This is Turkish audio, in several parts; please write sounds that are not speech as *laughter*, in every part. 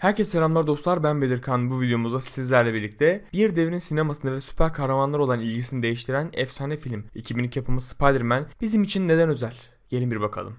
Herkese selamlar dostlar ben Belirkan bu videomuzda sizlerle birlikte bir devrin sinemasında ve süper kahramanlar olan ilgisini değiştiren efsane film 2002 yapımı Spider-Man bizim için neden özel? Gelin bir bakalım.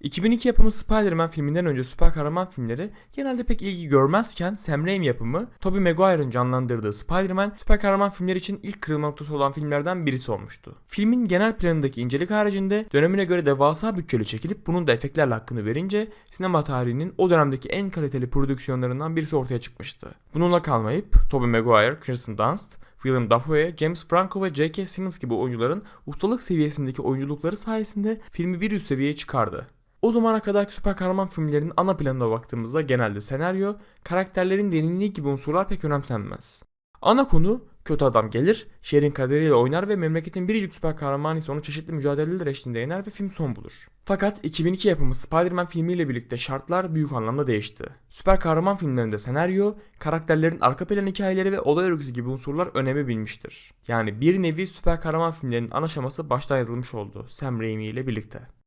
2002 yapımı Spider-Man filminden önce süper kahraman filmleri genelde pek ilgi görmezken Sam Raimi yapımı Tobey Maguire'ın canlandırdığı Spider-Man süper kahraman filmleri için ilk kırılma noktası olan filmlerden birisi olmuştu. Filmin genel planındaki incelik haricinde dönemine göre devasa bütçeli çekilip bunun da efektlerle hakkını verince sinema tarihinin o dönemdeki en kaliteli prodüksiyonlarından birisi ortaya çıkmıştı. Bununla kalmayıp Tobey Maguire, Kirsten Dunst, Willem Dafoe, James Franco ve J.K. Simmons gibi oyuncuların ustalık seviyesindeki oyunculukları sayesinde filmi bir üst seviyeye çıkardı. O zamana kadarki süper kahraman filmlerinin ana planına baktığımızda genelde senaryo, karakterlerin derinliği gibi unsurlar pek önemsenmez. Ana konu kötü adam gelir, şehrin kaderiyle oynar ve memleketin biricik süper kahramanı ise onu çeşitli mücadeleler eşliğinde yener ve film son bulur. Fakat 2002 yapımı Spider-Man filmiyle birlikte şartlar büyük anlamda değişti. Süper kahraman filmlerinde senaryo, karakterlerin arka plan hikayeleri ve olay örgüsü gibi unsurlar önemi bilmiştir. Yani bir nevi süper kahraman filmlerinin ana şeması baştan yazılmış oldu Sam Raimi ile birlikte.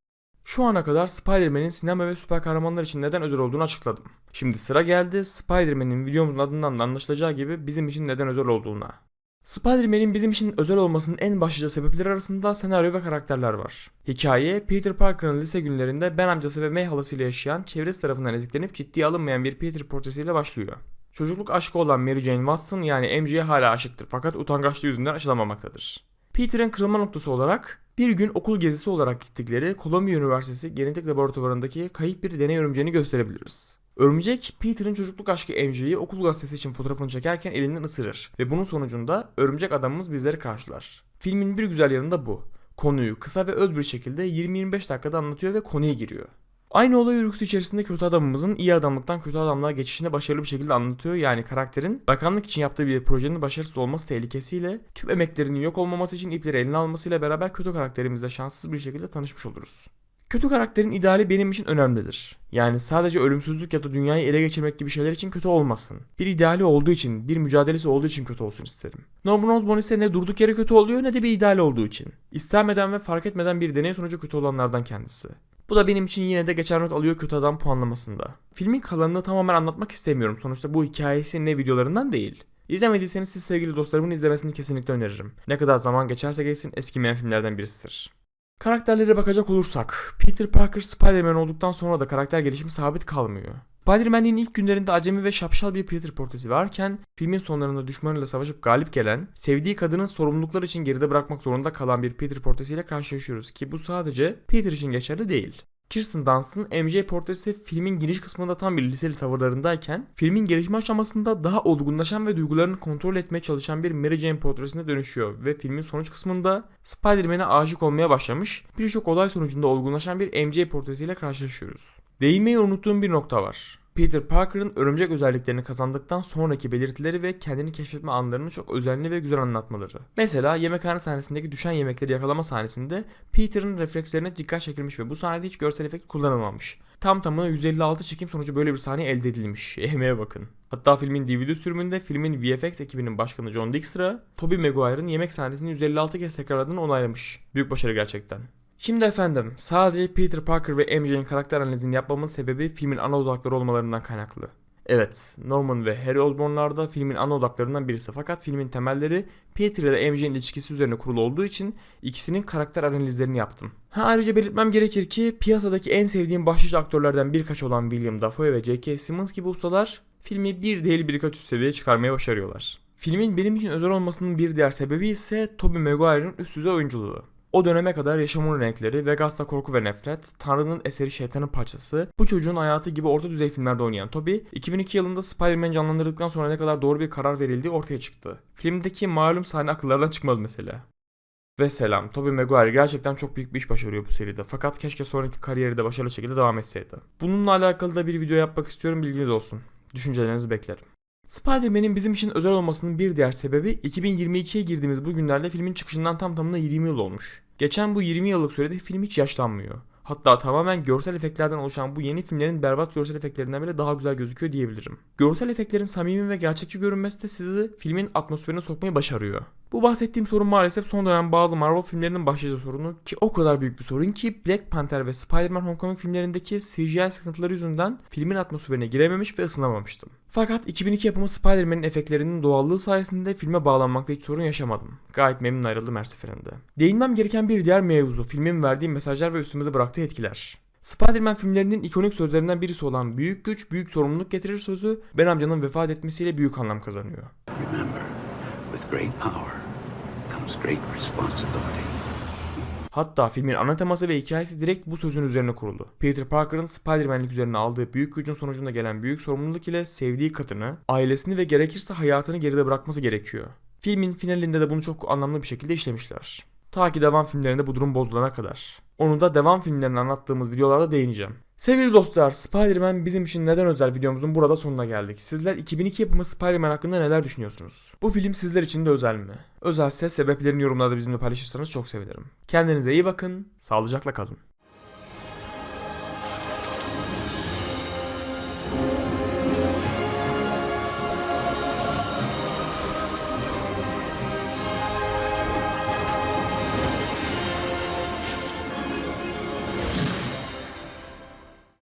Şu ana kadar Spider-Man'in sinema ve süper kahramanlar için neden özel olduğunu açıkladım. Şimdi sıra geldi Spider-Man'in videomuzun adından da anlaşılacağı gibi bizim için neden özel olduğuna. Spider-Man'in bizim için özel olmasının en başlıca sebepleri arasında senaryo ve karakterler var. Hikaye, Peter Parker'ın lise günlerinde Ben amcası ve May halasıyla yaşayan, çevresi tarafından eziklenip ciddiye alınmayan bir Peter portresiyle başlıyor. Çocukluk aşkı olan Mary Jane Watson yani MJ'ye hala aşıktır fakat utangaçlığı yüzünden aşılamamaktadır. Peter'ın kırılma noktası olarak bir gün okul gezisi olarak gittikleri Columbia Üniversitesi genetik laboratuvarındaki kayıp bir deney örümceğini gösterebiliriz. Örümcek, Peter'ın çocukluk aşkı MJ'yi okul gazetesi için fotoğrafını çekerken elinden ısırır ve bunun sonucunda örümcek adamımız bizleri karşılar. Filmin bir güzel yanında bu. Konuyu kısa ve öz bir şekilde 20-25 dakikada anlatıyor ve konuya giriyor. Aynı olay örgüsü içerisinde kötü adamımızın iyi adamlıktan kötü adamlığa geçişini başarılı bir şekilde anlatıyor. Yani karakterin bakanlık için yaptığı bir projenin başarısız olması tehlikesiyle tüm emeklerinin yok olmaması için ipleri eline almasıyla beraber kötü karakterimizle şanssız bir şekilde tanışmış oluruz. Kötü karakterin ideali benim için önemlidir. Yani sadece ölümsüzlük ya da dünyayı ele geçirmek gibi şeyler için kötü olmasın. Bir ideali olduğu için, bir mücadelesi olduğu için kötü olsun isterim. Norman Osborn ise ne durduk yere kötü oluyor ne de bir ideali olduğu için. İstenmeden ve fark etmeden bir deney sonucu kötü olanlardan kendisi. Bu da benim için yine de geçer not alıyor kötü adam puanlamasında. Filmin kalanını tamamen anlatmak istemiyorum. Sonuçta bu hikayesi ne videolarından değil. İzlemediyseniz siz sevgili dostlarımın izlemesini kesinlikle öneririm. Ne kadar zaman geçerse geçsin eskimeyen filmlerden birisidir. Karakterlere bakacak olursak, Peter Parker Spider-Man olduktan sonra da karakter gelişimi sabit kalmıyor. Spider-Man'in ilk günlerinde acemi ve şapşal bir Peter portresi varken, filmin sonlarında düşmanıyla savaşıp galip gelen, sevdiği kadının sorumluluklar için geride bırakmak zorunda kalan bir Peter portresiyle karşılaşıyoruz ki bu sadece Peter için geçerli değil. Kirsten Dunst'ın MJ portresi filmin giriş kısmında tam bir liseli tavırlarındayken, filmin gelişme aşamasında daha olgunlaşan ve duygularını kontrol etmeye çalışan bir Mary Jane portresine dönüşüyor ve filmin sonuç kısmında Spider-Man'e aşık olmaya başlamış, birçok olay sonucunda olgunlaşan bir MJ portresiyle karşılaşıyoruz. Değinmeyi unuttuğum bir nokta var. Peter Parker'ın örümcek özelliklerini kazandıktan sonraki belirtileri ve kendini keşfetme anlarını çok özenli ve güzel anlatmaları. Mesela yemekhane sahnesindeki düşen yemekleri yakalama sahnesinde Peter'ın reflekslerine dikkat çekilmiş ve bu sahnede hiç görsel efekt kullanılmamış. Tam tamına 156 çekim sonucu böyle bir sahne elde edilmiş. *laughs* Emeğe bakın. Hatta filmin DVD sürümünde filmin VFX ekibinin başkanı John Dykstra, Tobey Maguire'ın yemek sahnesini 156 kez tekrarladığını onaylamış. Büyük başarı gerçekten. Şimdi efendim sadece Peter Parker ve MJ'nin karakter analizini yapmamın sebebi filmin ana odakları olmalarından kaynaklı. Evet, Norman ve Harry Osborn'lar da filmin ana odaklarından birisi fakat filmin temelleri Peter ile MJ'nin ilişkisi üzerine kurulu olduğu için ikisinin karakter analizlerini yaptım. Ha ayrıca belirtmem gerekir ki piyasadaki en sevdiğim başlıca aktörlerden birkaç olan William Dafoe ve J.K. Simmons gibi ustalar filmi bir değil birkaç üst seviyeye çıkarmaya başarıyorlar. Filmin benim için özel olmasının bir diğer sebebi ise Tobey Maguire'ın üst düzey oyunculuğu. O döneme kadar yaşamın renkleri, Vegas'ta korku ve nefret, Tanrı'nın eseri şeytanın parçası, bu çocuğun hayatı gibi orta düzey filmlerde oynayan Toby, 2002 yılında Spider-Man canlandırdıktan sonra ne kadar doğru bir karar verildiği ortaya çıktı. Filmdeki malum sahne akıllardan çıkmaz mesela. Ve selam, Tobey Maguire gerçekten çok büyük bir iş başarıyor bu seride fakat keşke sonraki kariyeri de başarılı şekilde devam etseydi. Bununla alakalı da bir video yapmak istiyorum bilginiz olsun. Düşüncelerinizi beklerim. Spider-Man'in bizim için özel olmasının bir diğer sebebi 2022'ye girdiğimiz bu günlerde filmin çıkışından tam tamına 20 yıl olmuş. Geçen bu 20 yıllık sürede film hiç yaşlanmıyor. Hatta tamamen görsel efektlerden oluşan bu yeni filmlerin berbat görsel efektlerinden bile daha güzel gözüküyor diyebilirim. Görsel efektlerin samimi ve gerçekçi görünmesi de sizi filmin atmosferine sokmayı başarıyor. Bu bahsettiğim sorun maalesef son dönem bazı Marvel filmlerinin başlıca sorunu ki o kadar büyük bir sorun ki Black Panther ve Spider-Man Homecoming filmlerindeki CGI sıkıntıları yüzünden filmin atmosferine girememiş ve ısınamamıştım. Fakat 2002 yapımı Spider-Man'in efektlerinin doğallığı sayesinde filme bağlanmakta hiç sorun yaşamadım. Gayet memnun ayrıldım her seferinde. Değinmem gereken bir diğer mevzu filmin verdiği mesajlar ve üstümüze bıraktığı etkiler. Spider-Man filmlerinin ikonik sözlerinden birisi olan büyük güç büyük sorumluluk getirir sözü Ben amcanın vefat etmesiyle büyük anlam kazanıyor. Remember, with great power comes great responsibility. Hatta filmin ana teması ve hikayesi direkt bu sözün üzerine kuruldu. Peter Parker'ın Spider-Man'lik üzerine aldığı büyük gücün sonucunda gelen büyük sorumluluk ile sevdiği kadını, ailesini ve gerekirse hayatını geride bırakması gerekiyor. Filmin finalinde de bunu çok anlamlı bir şekilde işlemişler. Ta ki devam filmlerinde bu durum bozulana kadar. Onu da devam filmlerini anlattığımız videolarda değineceğim. Sevgili dostlar, Spider-Man bizim için neden özel videomuzun burada sonuna geldik. Sizler 2002 yapımı Spider-Man hakkında neler düşünüyorsunuz? Bu film sizler için de özel mi? Özelse sebeplerini yorumlarda bizimle paylaşırsanız çok sevinirim. Kendinize iyi bakın, sağlıcakla kalın.